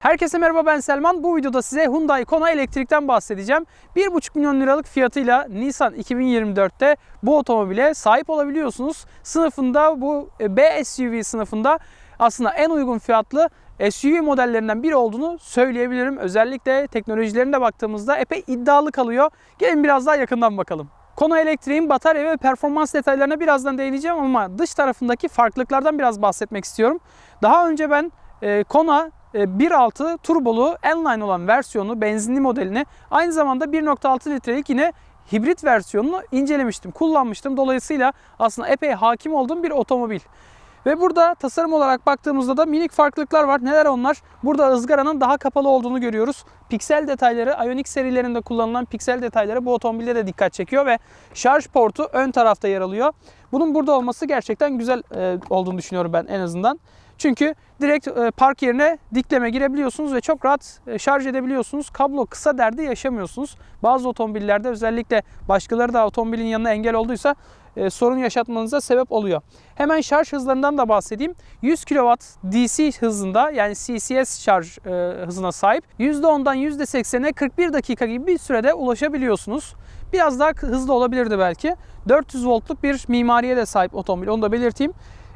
Herkese merhaba ben Selman. Bu videoda size Hyundai Kona elektrikten bahsedeceğim. 1,5 milyon liralık fiyatıyla Nisan 2024'te bu otomobile sahip olabiliyorsunuz. Sınıfında bu e, B SUV sınıfında aslında en uygun fiyatlı SUV modellerinden biri olduğunu söyleyebilirim. Özellikle teknolojilerine baktığımızda epey iddialı kalıyor. Gelin biraz daha yakından bakalım. Kona Elektriğin batarya ve performans detaylarına birazdan değineceğim ama dış tarafındaki farklılıklardan biraz bahsetmek istiyorum. Daha önce ben e, Kona 1.6 turbolu N-Line olan versiyonu benzinli modelini aynı zamanda 1.6 litrelik yine hibrit versiyonunu incelemiştim, kullanmıştım. Dolayısıyla aslında epey hakim olduğum bir otomobil. Ve burada tasarım olarak baktığımızda da minik farklılıklar var. Neler onlar? Burada ızgaranın daha kapalı olduğunu görüyoruz. Piksel detayları, Ioniq serilerinde kullanılan piksel detayları bu otomobilde de dikkat çekiyor ve şarj portu ön tarafta yer alıyor. Bunun burada olması gerçekten güzel e, olduğunu düşünüyorum ben en azından. Çünkü direkt e, park yerine dikleme girebiliyorsunuz ve çok rahat e, şarj edebiliyorsunuz. Kablo kısa derdi yaşamıyorsunuz. Bazı otomobillerde özellikle başkaları da otomobilin yanına engel olduysa e, sorun yaşatmanıza sebep oluyor. Hemen şarj hızlarından da bahsedeyim. 100 kW DC hızında yani CCS şarj hızına sahip. %10'dan %80'e 41 dakika gibi bir sürede ulaşabiliyorsunuz. Biraz daha hızlı olabilirdi belki. 400 voltluk bir mimariye de sahip otomobil onu da belirteyim.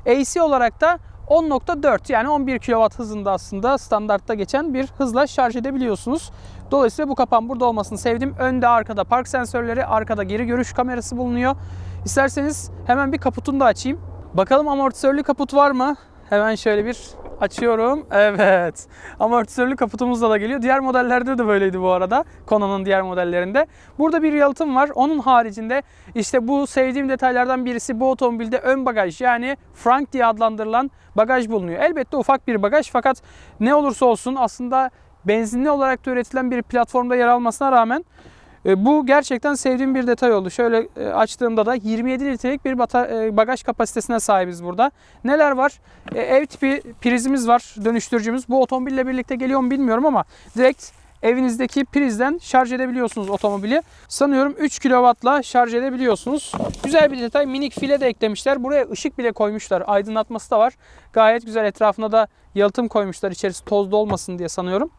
AC olarak da 10.4 yani 11 kW hızında aslında standartta geçen bir hızla şarj edebiliyorsunuz. Dolayısıyla bu kapağın burada olmasını sevdim. Önde arkada park sensörleri, arkada geri görüş kamerası bulunuyor. İsterseniz hemen bir kaputunu da açayım. Bakalım amortisörlü kaput var mı? Hemen şöyle bir açıyorum. Evet. Amortisörlü kaputumuzla da geliyor. Diğer modellerde de böyleydi bu arada. Kona'nın diğer modellerinde. Burada bir yalıtım var. Onun haricinde işte bu sevdiğim detaylardan birisi bu otomobilde ön bagaj yani Frank diye adlandırılan bagaj bulunuyor. Elbette ufak bir bagaj fakat ne olursa olsun aslında benzinli olarak da üretilen bir platformda yer almasına rağmen bu gerçekten sevdiğim bir detay oldu. Şöyle e, açtığımda da 27 litrelik bir e, bagaj kapasitesine sahibiz burada. Neler var? E, Ev tipi prizimiz var, dönüştürücümüz. Bu otomobille birlikte geliyor mu bilmiyorum ama direkt evinizdeki prizden şarj edebiliyorsunuz otomobili. Sanıyorum 3 kW'la şarj edebiliyorsunuz. Güzel bir detay. Minik file de eklemişler. Buraya ışık bile koymuşlar. Aydınlatması da var. Gayet güzel. Etrafına da yalıtım koymuşlar. İçerisi tozlu olmasın diye sanıyorum.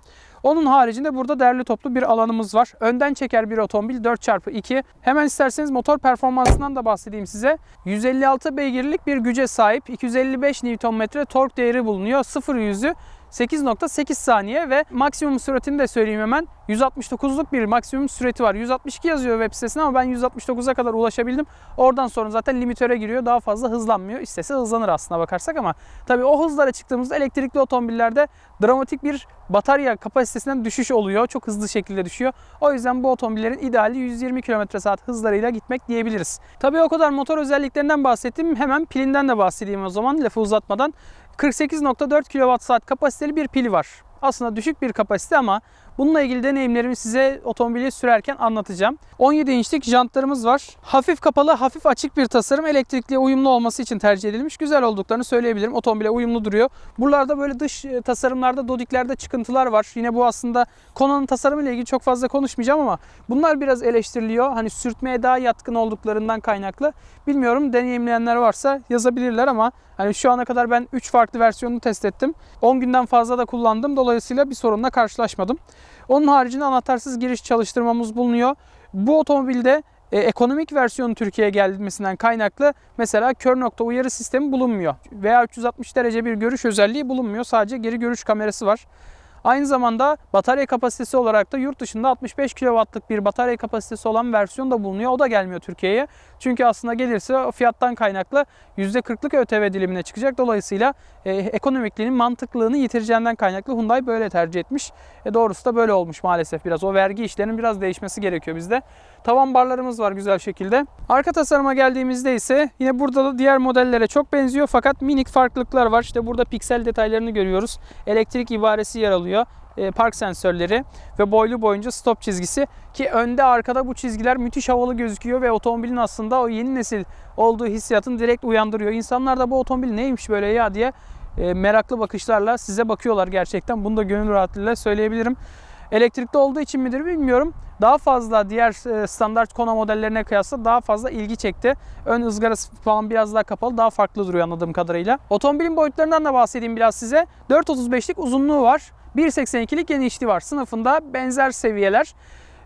Onun haricinde burada derli toplu bir alanımız var. Önden çeker bir otomobil 4x2. Hemen isterseniz motor performansından da bahsedeyim size. 156 beygirlik bir güce sahip. 255 Nm tork değeri bulunuyor. 0 yüzü 8.8 saniye ve maksimum süratini de söyleyeyim hemen. 169'luk bir maksimum süreti var. 162 yazıyor web sitesinde ama ben 169'a kadar ulaşabildim. Oradan sonra zaten limitöre giriyor. Daha fazla hızlanmıyor. İstese hızlanır aslına bakarsak ama tabii o hızlara çıktığımızda elektrikli otomobillerde dramatik bir batarya kapasitesinden düşüş oluyor. Çok hızlı şekilde düşüyor. O yüzden bu otomobillerin ideali 120 km saat hızlarıyla gitmek diyebiliriz. Tabii o kadar motor özelliklerinden bahsettim. Hemen pilinden de bahsedeyim o zaman lafı uzatmadan. 48.4 kWh kapasiteli bir pili var. Aslında düşük bir kapasite ama bununla ilgili deneyimlerimi size otomobili sürerken anlatacağım. 17 inçlik jantlarımız var. Hafif kapalı, hafif açık bir tasarım elektrikliye uyumlu olması için tercih edilmiş. Güzel olduklarını söyleyebilirim. Otomobile uyumlu duruyor. Buralarda böyle dış e, tasarımlarda, dodiklerde çıkıntılar var. Yine bu aslında Kona'nın tasarımıyla ilgili çok fazla konuşmayacağım ama bunlar biraz eleştiriliyor. Hani sürtmeye daha yatkın olduklarından kaynaklı. Bilmiyorum deneyimleyenler varsa yazabilirler ama hani şu ana kadar ben 3 farklı versiyonunu test ettim. 10 günden fazla da kullandım. Dolayısıyla bir sorunla karşılaşmadım. Onun haricinde anahtarsız giriş çalıştırmamız bulunuyor. Bu otomobilde e, ekonomik versiyonu Türkiye'ye gelmesinden kaynaklı mesela kör nokta uyarı sistemi bulunmuyor. Veya 360 derece bir görüş özelliği bulunmuyor. Sadece geri görüş kamerası var. Aynı zamanda batarya kapasitesi olarak da yurt dışında 65 kW'lık bir batarya kapasitesi olan versiyon da bulunuyor. O da gelmiyor Türkiye'ye. Çünkü aslında gelirse fiyattan kaynaklı %40'lık ÖTV dilimine çıkacak. Dolayısıyla e, ekonomikliğinin mantıklılığını yitireceğinden kaynaklı Hyundai böyle tercih etmiş. E, doğrusu da böyle olmuş maalesef biraz. O vergi işlerinin biraz değişmesi gerekiyor bizde. Tavan barlarımız var güzel şekilde. Arka tasarıma geldiğimizde ise yine burada da diğer modellere çok benziyor fakat minik farklılıklar var. İşte burada piksel detaylarını görüyoruz. Elektrik ibaresi yer alıyor e, park sensörleri ve boylu boyunca stop çizgisi ki önde arkada bu çizgiler müthiş havalı gözüküyor ve otomobilin aslında o yeni nesil olduğu hissiyatını direkt uyandırıyor. İnsanlar da bu otomobil neymiş böyle ya diye e, meraklı bakışlarla size bakıyorlar gerçekten. Bunu da gönül rahatlığıyla söyleyebilirim. Elektrikli olduğu için midir bilmiyorum. Daha fazla diğer e, standart Kona modellerine kıyasla daha fazla ilgi çekti. Ön ızgarası falan biraz daha kapalı, daha farklı duruyor anladığım kadarıyla. Otomobilin boyutlarından da bahsedeyim biraz size. 4.35'lik uzunluğu var. 1.82'lik genişliği var. Sınıfında benzer seviyeler.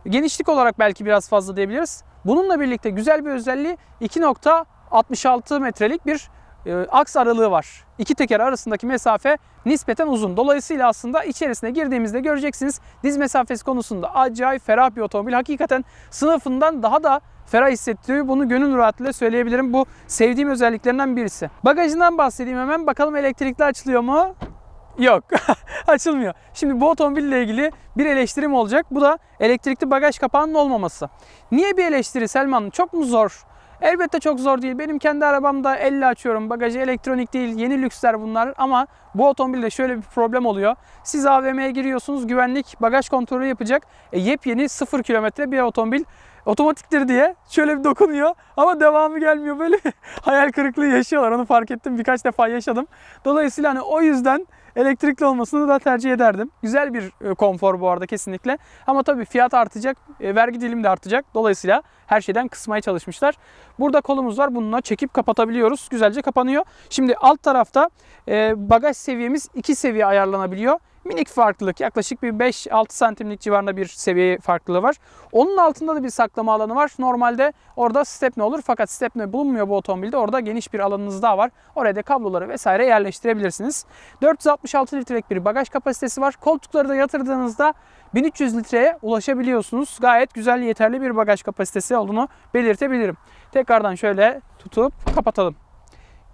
Genişlik olarak belki biraz fazla diyebiliriz. Bununla birlikte güzel bir özelliği 2.66 metrelik bir e, aks aralığı var. İki teker arasındaki mesafe nispeten uzun. Dolayısıyla aslında içerisine girdiğimizde göreceksiniz diz mesafesi konusunda acayip ferah bir otomobil. Hakikaten sınıfından daha da ferah hissettiriyor. Bunu gönül rahatlığıyla söyleyebilirim. Bu sevdiğim özelliklerinden birisi. Bagajından bahsedeyim hemen. Bakalım elektrikli açılıyor mu? Yok. Açılmıyor. Şimdi bu otomobille ilgili bir eleştirim olacak. Bu da elektrikli bagaj kapağının olmaması. Niye bir eleştiri Selman? Çok mu zor? Elbette çok zor değil. Benim kendi arabamda elle açıyorum. Bagajı elektronik değil. Yeni lüksler bunlar. Ama bu otomobilde şöyle bir problem oluyor. Siz AVM'ye giriyorsunuz. Güvenlik bagaj kontrolü yapacak. E, yepyeni 0 kilometre bir otomobil otomatiktir diye şöyle bir dokunuyor ama devamı gelmiyor böyle hayal kırıklığı yaşıyorlar onu fark ettim birkaç defa yaşadım. Dolayısıyla hani o yüzden elektrikli olmasını da tercih ederdim. Güzel bir e, konfor bu arada kesinlikle. Ama tabii fiyat artacak, e, vergi dilimi de artacak. Dolayısıyla her şeyden kısmaya çalışmışlar. Burada kolumuz var. Bununla çekip kapatabiliyoruz. Güzelce kapanıyor. Şimdi alt tarafta e, bagaj seviyemiz iki seviye ayarlanabiliyor. Minik farklılık yaklaşık bir 5-6 santimlik civarında bir seviye farklılığı var. Onun altında da bir saklama alanı var. Normalde orada stepne olur fakat stepne bulunmuyor bu otomobilde. Orada geniş bir alanınız daha var. Oraya da kabloları vesaire yerleştirebilirsiniz. 466 litrelik bir bagaj kapasitesi var. Koltukları da yatırdığınızda 1300 litreye ulaşabiliyorsunuz. Gayet güzel yeterli bir bagaj kapasitesi olduğunu belirtebilirim. Tekrardan şöyle tutup kapatalım.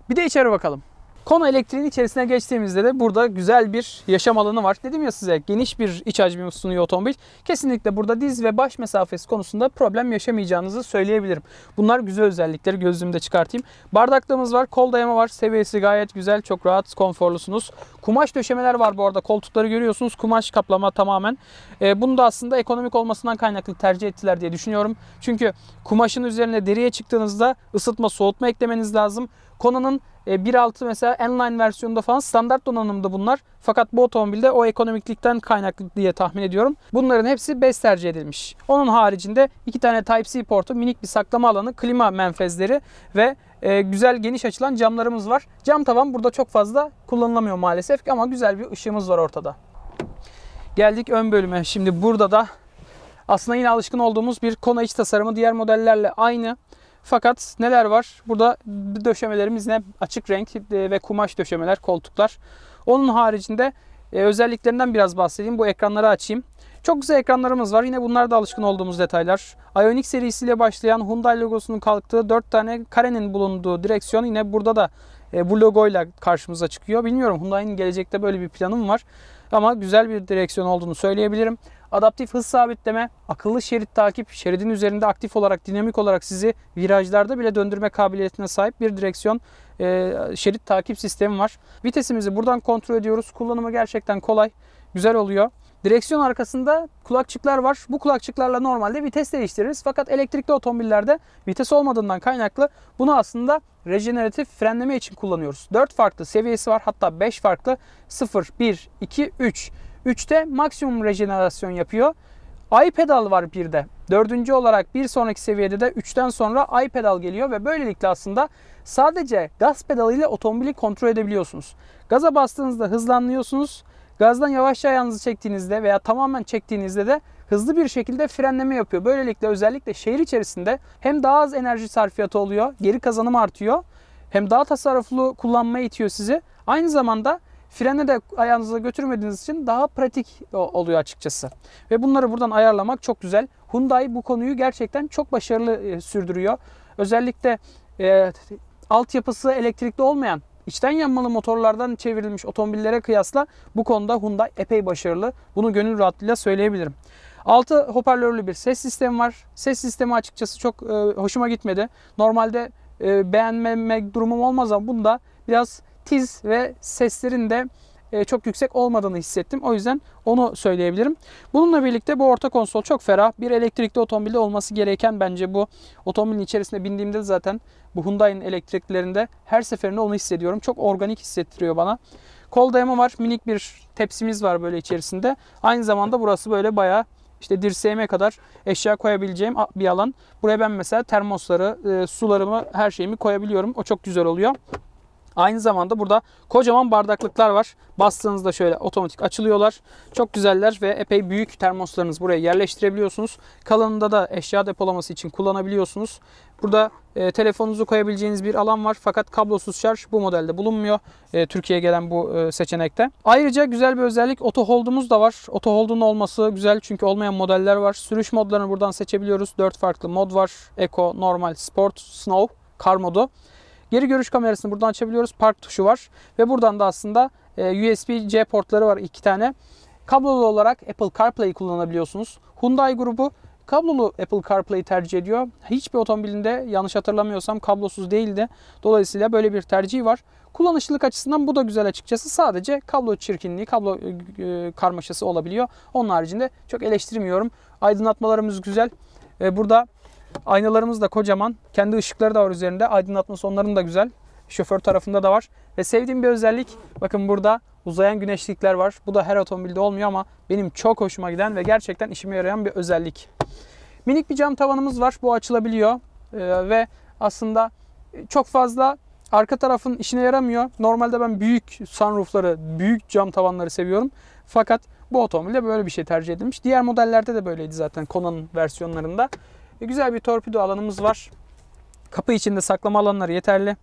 Bir de içeri bakalım. Kona elektriğin içerisine geçtiğimizde de burada güzel bir yaşam alanı var. Dedim ya size geniş bir iç hacmi sunuyor otomobil. Kesinlikle burada diz ve baş mesafesi konusunda problem yaşamayacağınızı söyleyebilirim. Bunlar güzel özellikleri gözümde çıkartayım. Bardaklığımız var, kol dayama var. Seviyesi gayet güzel, çok rahat, konforlusunuz. Kumaş döşemeler var bu arada. Koltukları görüyorsunuz. Kumaş kaplama tamamen. E, bunu da aslında ekonomik olmasından kaynaklı tercih ettiler diye düşünüyorum. Çünkü kumaşın üzerine deriye çıktığınızda ısıtma, soğutma eklemeniz lazım. Kona'nın 1.6 mesela N-Line versiyonunda falan standart donanımda bunlar. Fakat bu otomobilde o ekonomiklikten kaynaklı diye tahmin ediyorum. Bunların hepsi BES tercih edilmiş. Onun haricinde iki tane Type-C portu, minik bir saklama alanı, klima menfezleri ve e, güzel geniş açılan camlarımız var. Cam tavan burada çok fazla kullanılamıyor maalesef ama güzel bir ışığımız var ortada. Geldik ön bölüme. Şimdi burada da aslında yine alışkın olduğumuz bir Kona iç tasarımı diğer modellerle aynı. Fakat neler var? Burada döşemelerimiz ne? Açık renk e, ve kumaş döşemeler, koltuklar. Onun haricinde e, özelliklerinden biraz bahsedeyim. Bu ekranları açayım. Çok güzel ekranlarımız var. Yine bunlar da alışkın olduğumuz detaylar. Ioniq serisiyle başlayan Hyundai logosunun kalktığı 4 tane karenin bulunduğu direksiyon yine burada da e, bu logoyla karşımıza çıkıyor. Bilmiyorum Hyundai'nin gelecekte böyle bir planı mı var? Ama güzel bir direksiyon olduğunu söyleyebilirim. Adaptif hız sabitleme, akıllı şerit takip, şeridin üzerinde aktif olarak, dinamik olarak sizi virajlarda bile döndürme kabiliyetine sahip bir direksiyon e, şerit takip sistemi var. Vitesimizi buradan kontrol ediyoruz. Kullanımı gerçekten kolay, güzel oluyor. Direksiyon arkasında kulakçıklar var. Bu kulakçıklarla normalde vites değiştiririz. Fakat elektrikli otomobillerde vites olmadığından kaynaklı bunu aslında rejeneratif frenleme için kullanıyoruz. 4 farklı seviyesi var. Hatta 5 farklı 0, 1, 2, 3. 3'te maksimum rejenerasyon yapıyor. iPedal var bir de. Dördüncü olarak bir sonraki seviyede de 3'ten sonra iPedal geliyor ve böylelikle aslında sadece gaz pedalı ile otomobili kontrol edebiliyorsunuz. Gaza bastığınızda hızlanıyorsunuz. Gazdan yavaşça ayağınızı çektiğinizde veya tamamen çektiğinizde de hızlı bir şekilde frenleme yapıyor. Böylelikle özellikle şehir içerisinde hem daha az enerji sarfiyatı oluyor, geri kazanım artıyor. Hem daha tasarruflu kullanmaya itiyor sizi. Aynı zamanda frene de ayağınıza götürmediğiniz için daha pratik oluyor açıkçası. Ve bunları buradan ayarlamak çok güzel. Hyundai bu konuyu gerçekten çok başarılı e, sürdürüyor. Özellikle e, altyapısı elektrikli olmayan içten yanmalı motorlardan çevrilmiş otomobillere kıyasla bu konuda Hyundai epey başarılı. Bunu gönül rahatlığıyla söyleyebilirim. Altı hoparlörlü bir ses sistemi var. Ses sistemi açıkçası çok e, hoşuma gitmedi. Normalde e, beğenmemek durumum olmaz ama bunda biraz tiz ve seslerin de e, çok yüksek olmadığını hissettim. O yüzden onu söyleyebilirim. Bununla birlikte bu orta konsol çok ferah. Bir elektrikli otomobilde olması gereken bence bu. Otomobilin içerisine bindiğimde zaten bu Hyundai'nin elektriklerinde her seferinde onu hissediyorum. Çok organik hissettiriyor bana. Kol dayama var. Minik bir tepsimiz var böyle içerisinde. Aynı zamanda burası böyle bayağı işte dirseğime kadar eşya koyabileceğim bir alan. Buraya ben mesela termosları, e, sularımı, her şeyimi koyabiliyorum. O çok güzel oluyor. Aynı zamanda burada kocaman bardaklıklar var. Bastığınızda şöyle otomatik açılıyorlar. Çok güzeller ve epey büyük termoslarınızı buraya yerleştirebiliyorsunuz. Kalanında da eşya depolaması için kullanabiliyorsunuz. Burada e, telefonunuzu koyabileceğiniz bir alan var fakat kablosuz şarj bu modelde bulunmuyor. E, Türkiye'ye gelen bu e, seçenekte. Ayrıca güzel bir özellik auto hold'umuz da var. Auto hold'un olması güzel çünkü olmayan modeller var. Sürüş modlarını buradan seçebiliyoruz. 4 farklı mod var. Eco, normal, sport, snow, car modu. Geri görüş kamerasını buradan açabiliyoruz. Park tuşu var. Ve buradan da aslında e, USB-C portları var iki tane. Kablolu olarak Apple CarPlay kullanabiliyorsunuz. Hyundai grubu kablolu Apple CarPlay tercih ediyor. Hiçbir otomobilinde yanlış hatırlamıyorsam kablosuz değildi. Dolayısıyla böyle bir tercih var. Kullanışlılık açısından bu da güzel açıkçası. Sadece kablo çirkinliği, kablo e, karmaşası olabiliyor. Onun haricinde çok eleştirmiyorum. Aydınlatmalarımız güzel. E, burada aynalarımız da kocaman. Kendi ışıkları da var üzerinde. Aydınlatması onların da güzel. Şoför tarafında da var. Ve sevdiğim bir özellik bakın burada uzayan güneşlikler var. Bu da her otomobilde olmuyor ama benim çok hoşuma giden ve gerçekten işime yarayan bir özellik. Minik bir cam tavanımız var. Bu açılabiliyor. Ee, ve aslında çok fazla arka tarafın işine yaramıyor. Normalde ben büyük sunroofları, büyük cam tavanları seviyorum. Fakat bu otomobilde böyle bir şey tercih edilmiş. Diğer modellerde de böyleydi zaten Kona'nın versiyonlarında. E, güzel bir torpido alanımız var. Kapı içinde saklama alanları yeterli.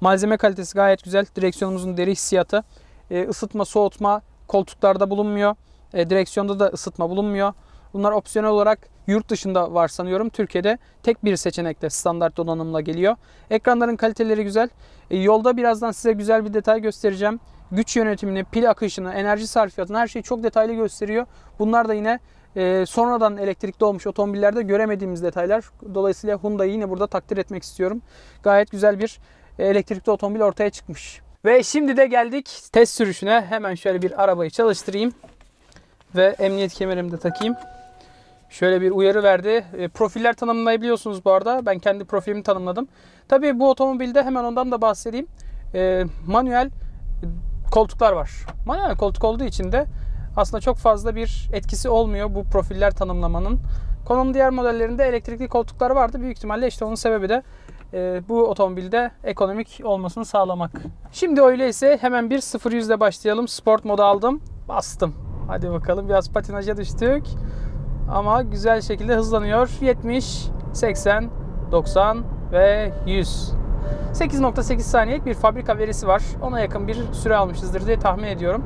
Malzeme kalitesi gayet güzel. Direksiyonumuzun deri hissiyatı. E, ısıtma, soğutma koltuklarda bulunmuyor. E, direksiyonda da ısıtma bulunmuyor. Bunlar opsiyonel olarak yurt dışında var sanıyorum. Türkiye'de tek bir seçenekle standart donanımla geliyor. Ekranların kaliteleri güzel. E, yolda birazdan size güzel bir detay göstereceğim. Güç yönetimini, pil akışını, enerji sarfiyatını her şeyi çok detaylı gösteriyor. Bunlar da yine e, sonradan elektrikli olmuş otomobillerde göremediğimiz detaylar. Dolayısıyla Hyundai'yi yine burada takdir etmek istiyorum. Gayet güzel bir e, elektrikli otomobil ortaya çıkmış. Ve şimdi de geldik test sürüşüne. Hemen şöyle bir arabayı çalıştırayım. Ve emniyet kemerimi de takayım. Şöyle bir uyarı verdi. E, profiller tanımlayabiliyorsunuz bu arada. Ben kendi profilimi tanımladım. Tabii bu otomobilde hemen ondan da bahsedeyim. E, manuel koltuklar var. Manuel koltuk olduğu için de aslında çok fazla bir etkisi olmuyor bu profiller tanımlamanın. Konunun diğer modellerinde elektrikli koltuklar vardı. Büyük ihtimalle işte onun sebebi de e, bu otomobilde ekonomik olmasını sağlamak. Şimdi öyleyse hemen bir 0 yüzde başlayalım. Sport modu aldım. Bastım. Hadi bakalım biraz patinaja düştük. Ama güzel şekilde hızlanıyor. 70, 80, 90 ve 100. 8.8 saniyelik bir fabrika verisi var. Ona yakın bir süre almışızdır diye tahmin ediyorum.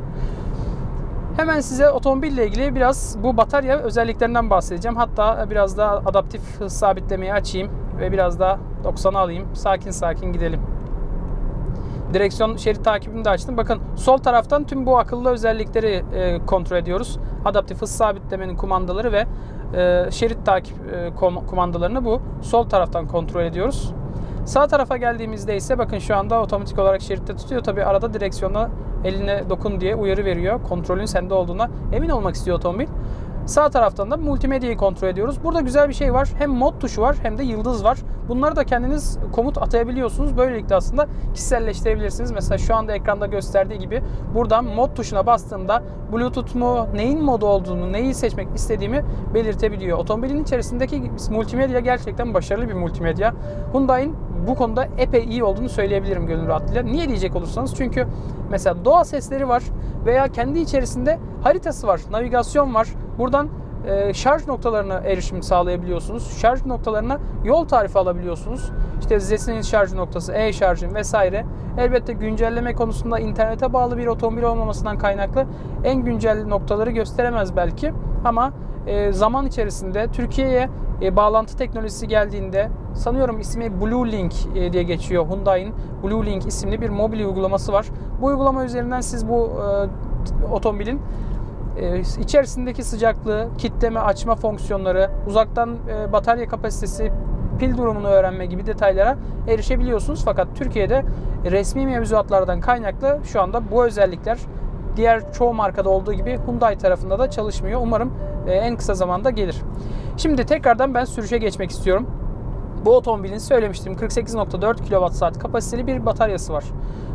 Hemen size otomobille ilgili biraz bu batarya özelliklerinden bahsedeceğim. Hatta biraz da adaptif hız sabitlemeyi açayım ve biraz da 90'a alayım. Sakin sakin gidelim. Direksiyon şerit takibini de açtım. Bakın sol taraftan tüm bu akıllı özellikleri e, kontrol ediyoruz. Adaptif hız sabitlemenin kumandaları ve e, şerit takip e, kumandalarını bu sol taraftan kontrol ediyoruz. Sağ tarafa geldiğimizde ise bakın şu anda otomatik olarak şeritte tutuyor. Tabi arada direksiyona eline dokun diye uyarı veriyor. Kontrolün sende olduğuna emin olmak istiyor otomobil. Sağ taraftan da multimedyayı kontrol ediyoruz. Burada güzel bir şey var. Hem mod tuşu var hem de yıldız var. Bunları da kendiniz komut atayabiliyorsunuz. Böylelikle aslında kişiselleştirebilirsiniz. Mesela şu anda ekranda gösterdiği gibi buradan mod tuşuna bastığımda Bluetooth mu, neyin modu olduğunu, neyi seçmek istediğimi belirtebiliyor. Otomobilin içerisindeki multimedya gerçekten başarılı bir multimedya. Hyundai'nin bu konuda epey iyi olduğunu söyleyebilirim gönül rahatlığıyla. Niye diyecek olursanız çünkü mesela doğa sesleri var veya kendi içerisinde haritası var, navigasyon var. Buradan e, şarj noktalarına erişim sağlayabiliyorsunuz. Şarj noktalarına yol tarifi alabiliyorsunuz. İşte Zesin'in şarj noktası, e-şarjın vesaire. Elbette güncelleme konusunda internete bağlı bir otomobil olmamasından kaynaklı en güncel noktaları gösteremez belki. Ama e, zaman içerisinde Türkiye'ye e, bağlantı teknolojisi geldiğinde sanıyorum ismi Blue Link e, diye geçiyor. Hyundai'nin Blue Link isimli bir mobil uygulaması var. Bu uygulama üzerinden siz bu e, otomobilin e, içerisindeki sıcaklığı, kitleme, açma fonksiyonları, uzaktan e, batarya kapasitesi, pil durumunu öğrenme gibi detaylara erişebiliyorsunuz. Fakat Türkiye'de resmi mevzuatlardan kaynaklı şu anda bu özellikler diğer çoğu markada olduğu gibi Hyundai tarafında da çalışmıyor. Umarım e, en kısa zamanda gelir. Şimdi tekrardan ben sürüşe geçmek istiyorum. Bu otomobilin söylemiştim 48.4 kWh kapasiteli bir bataryası var.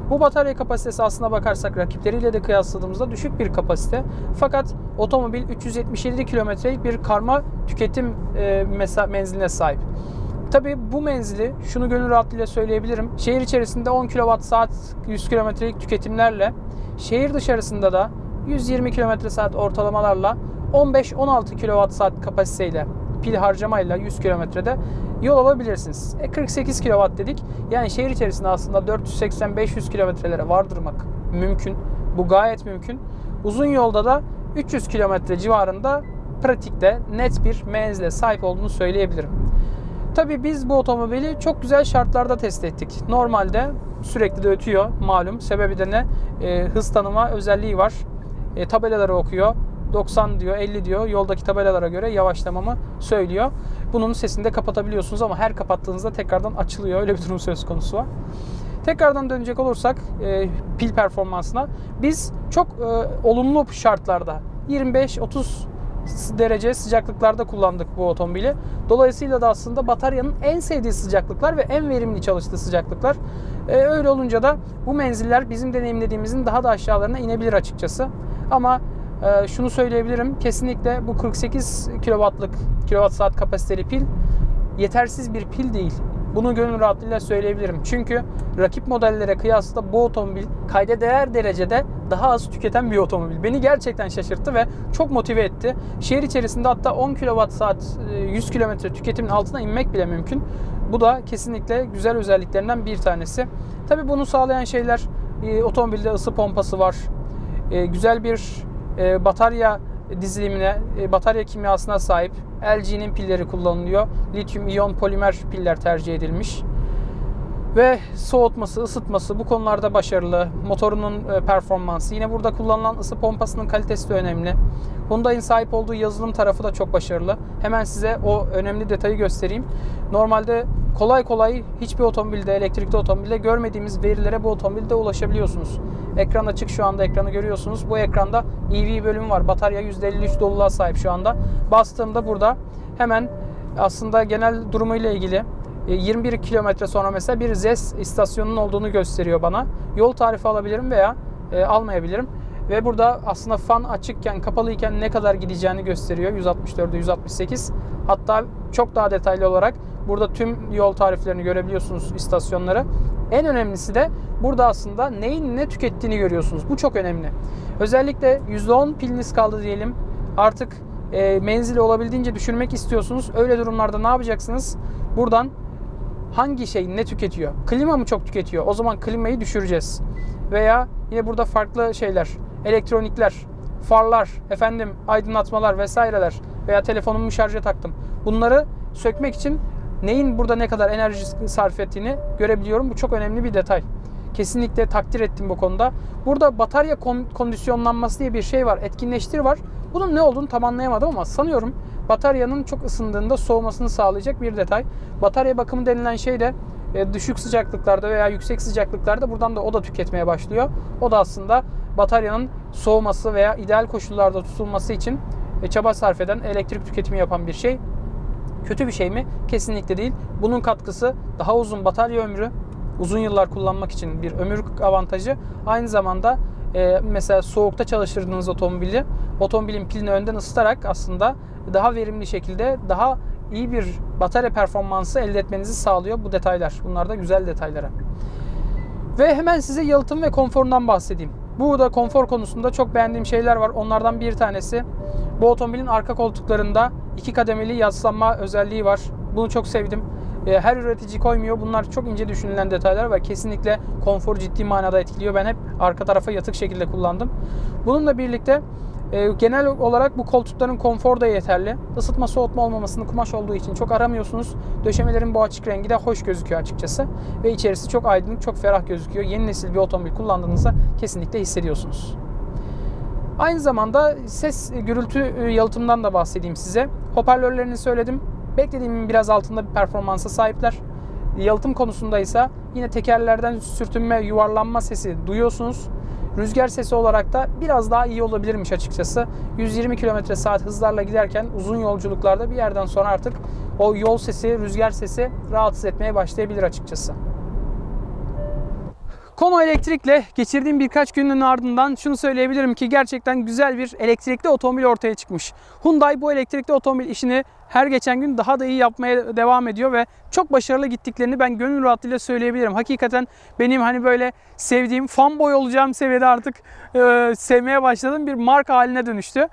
Bu batarya kapasitesi aslına bakarsak rakipleriyle de kıyasladığımızda düşük bir kapasite. Fakat otomobil 377 kilometrelik bir karma tüketim e, menziline sahip. Tabii bu menzili şunu gönül rahatlığıyla söyleyebilirim. Şehir içerisinde 10 kWh saat 100 kilometrelik tüketimlerle şehir dışarısında da 120 km saat ortalamalarla 15-16 kWh saat kapasiteyle pil harcamayla 100 kilometrede yol alabilirsiniz. E 48 kW dedik. Yani şehir içerisinde aslında 480-500 kilometrelere vardırmak mümkün. Bu gayet mümkün. Uzun yolda da 300 kilometre civarında pratikte net bir menzile sahip olduğunu söyleyebilirim. Tabii biz bu otomobili çok güzel şartlarda test ettik. Normalde sürekli de ötüyor malum. Sebebi de ne? E, hız tanıma özelliği var. E, tabelaları okuyor. 90 diyor, 50 diyor. Yoldaki tabelalara göre yavaşlamamı söylüyor. Bunun sesini de kapatabiliyorsunuz ama her kapattığınızda tekrardan açılıyor. Öyle bir durum söz konusu var. Tekrardan dönecek olursak e, pil performansına biz çok e, olumlu şartlarda 25-30 derece sıcaklıklarda kullandık bu otomobili. Dolayısıyla da aslında bataryanın en sevdiği sıcaklıklar ve en verimli çalıştığı sıcaklıklar. E, öyle olunca da bu menziller bizim deneyimlediğimizin daha da aşağılarına inebilir açıkçası. Ama e, şunu söyleyebilirim. Kesinlikle bu 48 kW'lık kWh saat kapasiteli pil yetersiz bir pil değil. Bunu gönül rahatlığıyla söyleyebilirim. Çünkü rakip modellere kıyasla bu otomobil kayda değer derecede daha az tüketen bir otomobil. Beni gerçekten şaşırttı ve çok motive etti. Şehir içerisinde hatta 10 kWh saat 100 km tüketimin altına inmek bile mümkün. Bu da kesinlikle güzel özelliklerinden bir tanesi. Tabi bunu sağlayan şeyler e, otomobilde ısı pompası var. E, güzel bir e, batarya dizilimine, e, batarya kimyasına sahip LG'nin pilleri kullanılıyor. Lityum iyon polimer piller tercih edilmiş. Ve soğutması, ısıtması bu konularda başarılı. Motorunun e, performansı. Yine burada kullanılan ısı pompasının kalitesi de önemli. Hyundai'nin sahip olduğu yazılım tarafı da çok başarılı. Hemen size o önemli detayı göstereyim. Normalde kolay kolay hiçbir otomobilde, elektrikli otomobilde görmediğimiz verilere bu otomobilde ulaşabiliyorsunuz. Ekran açık şu anda ekranı görüyorsunuz. Bu ekranda EV bölümü var. Batarya %53 doluluğa sahip şu anda. Bastığımda burada hemen aslında genel durumuyla ilgili 21 e, kilometre sonra mesela bir ZES istasyonunun olduğunu gösteriyor bana. Yol tarifi alabilirim veya e, almayabilirim. Ve burada aslında fan açıkken, kapalıyken ne kadar gideceğini gösteriyor. 164'e 168. Hatta çok daha detaylı olarak burada tüm yol tariflerini görebiliyorsunuz istasyonları. En önemlisi de burada aslında neyin ne tükettiğini görüyorsunuz. Bu çok önemli. Özellikle %10 piliniz kaldı diyelim. Artık e, menzili olabildiğince düşürmek istiyorsunuz. Öyle durumlarda ne yapacaksınız? Buradan hangi şey ne tüketiyor? Klima mı çok tüketiyor? O zaman klimayı düşüreceğiz. Veya yine burada farklı şeyler, elektronikler, farlar, efendim aydınlatmalar vesaireler veya telefonumu şarja taktım. Bunları sökmek için neyin burada ne kadar enerji sarf ettiğini görebiliyorum. Bu çok önemli bir detay. Kesinlikle takdir ettim bu konuda. Burada batarya kondisyonlanması diye bir şey var. Etkinleştir var. Bunun ne olduğunu tam anlayamadım ama sanıyorum bataryanın çok ısındığında soğumasını sağlayacak bir detay. Batarya bakımı denilen şey de e, düşük sıcaklıklarda veya yüksek sıcaklıklarda buradan da o da tüketmeye başlıyor. O da aslında bataryanın soğuması veya ideal koşullarda tutulması için e, çaba sarf eden, elektrik tüketimi yapan bir şey. Kötü bir şey mi? Kesinlikle değil. Bunun katkısı daha uzun batarya ömrü, uzun yıllar kullanmak için bir ömür avantajı. Aynı zamanda e, mesela soğukta çalıştırdığınız otomobili otomobilin pilini önden ısıtarak aslında daha verimli şekilde daha iyi bir batarya performansı elde etmenizi sağlıyor bu detaylar. Bunlar da güzel detaylara. Ve hemen size yalıtım ve konforundan bahsedeyim. Bu da konfor konusunda çok beğendiğim şeyler var. Onlardan bir tanesi bu otomobilin arka koltuklarında iki kademeli yaslanma özelliği var. Bunu çok sevdim. E, her üretici koymuyor. Bunlar çok ince düşünülen detaylar ve kesinlikle konfor ciddi manada etkiliyor. Ben hep arka tarafa yatık şekilde kullandım. Bununla birlikte e, genel olarak bu koltukların konfor da yeterli. Isıtma soğutma olmamasını kumaş olduğu için çok aramıyorsunuz. Döşemelerin bu açık rengi de hoş gözüküyor açıkçası. Ve içerisi çok aydınlık, çok ferah gözüküyor. Yeni nesil bir otomobil kullandığınızda kesinlikle hissediyorsunuz. Aynı zamanda ses gürültü e, yalıtımından da bahsedeyim size. Hoparlörlerini söyledim. Beklediğimin biraz altında bir performansa sahipler. Yalıtım konusunda ise yine tekerlerden sürtünme, yuvarlanma sesi duyuyorsunuz. Rüzgar sesi olarak da biraz daha iyi olabilirmiş açıkçası. 120 km saat hızlarla giderken uzun yolculuklarda bir yerden sonra artık o yol sesi, rüzgar sesi rahatsız etmeye başlayabilir açıkçası. Kono Elektrik'le geçirdiğim birkaç günün ardından şunu söyleyebilirim ki gerçekten güzel bir elektrikli otomobil ortaya çıkmış. Hyundai bu elektrikli otomobil işini her geçen gün daha da iyi yapmaya devam ediyor ve çok başarılı gittiklerini ben gönül rahatlığıyla söyleyebilirim. Hakikaten benim hani böyle sevdiğim fanboy olacağım seviyede artık e, sevmeye başladığım bir marka haline dönüştü.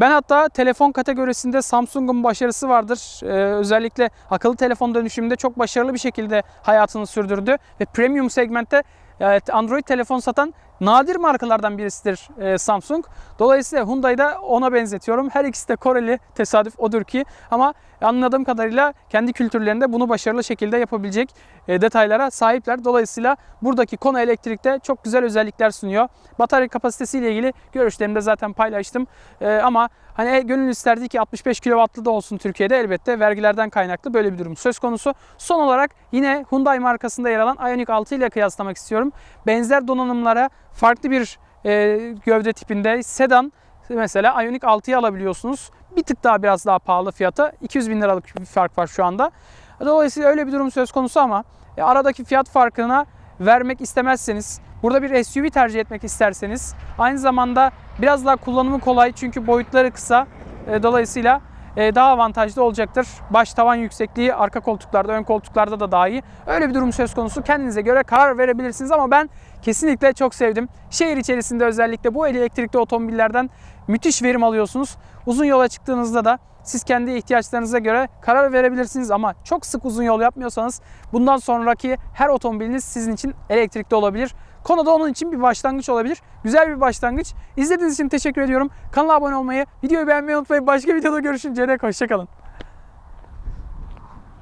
Ben hatta telefon kategorisinde Samsung'un başarısı vardır. Ee, özellikle akıllı telefon dönüşümünde çok başarılı bir şekilde hayatını sürdürdü ve premium segmentte Android telefon satan nadir markalardan birisidir e, Samsung. Dolayısıyla Hyundai'yi da ona benzetiyorum. Her ikisi de Koreli tesadüf odur ki ama anladığım kadarıyla kendi kültürlerinde bunu başarılı şekilde yapabilecek e, detaylara sahipler. Dolayısıyla buradaki Kona Elektrik'te çok güzel özellikler sunuyor. Batarya kapasitesiyle ilgili görüşlerimi de zaten paylaştım. E, ama hani gönül isterdi ki 65 kW'lı da olsun Türkiye'de elbette vergilerden kaynaklı böyle bir durum söz konusu. Son olarak yine Hyundai markasında yer alan Ioniq 6 ile kıyaslamak istiyorum. Benzer donanımlara farklı bir e, gövde tipinde sedan mesela Ioniq 6'yı alabiliyorsunuz. Bir tık daha biraz daha pahalı fiyata. 200 bin liralık bir fark var şu anda. Dolayısıyla öyle bir durum söz konusu ama e, aradaki fiyat farkına vermek istemezseniz, burada bir SUV tercih etmek isterseniz, aynı zamanda biraz daha kullanımı kolay çünkü boyutları kısa. E, dolayısıyla e, daha avantajlı olacaktır. Baş tavan yüksekliği arka koltuklarda, ön koltuklarda da daha iyi. Öyle bir durum söz konusu. Kendinize göre karar verebilirsiniz ama ben kesinlikle çok sevdim. Şehir içerisinde özellikle bu elektrikli otomobillerden müthiş verim alıyorsunuz. Uzun yola çıktığınızda da siz kendi ihtiyaçlarınıza göre karar verebilirsiniz ama çok sık uzun yol yapmıyorsanız bundan sonraki her otomobiliniz sizin için elektrikli olabilir. Konuda onun için bir başlangıç olabilir. Güzel bir başlangıç. İzlediğiniz için teşekkür ediyorum. Kanala abone olmayı, videoyu beğenmeyi unutmayın. Başka videoda görüşünceye dek hoşçakalın.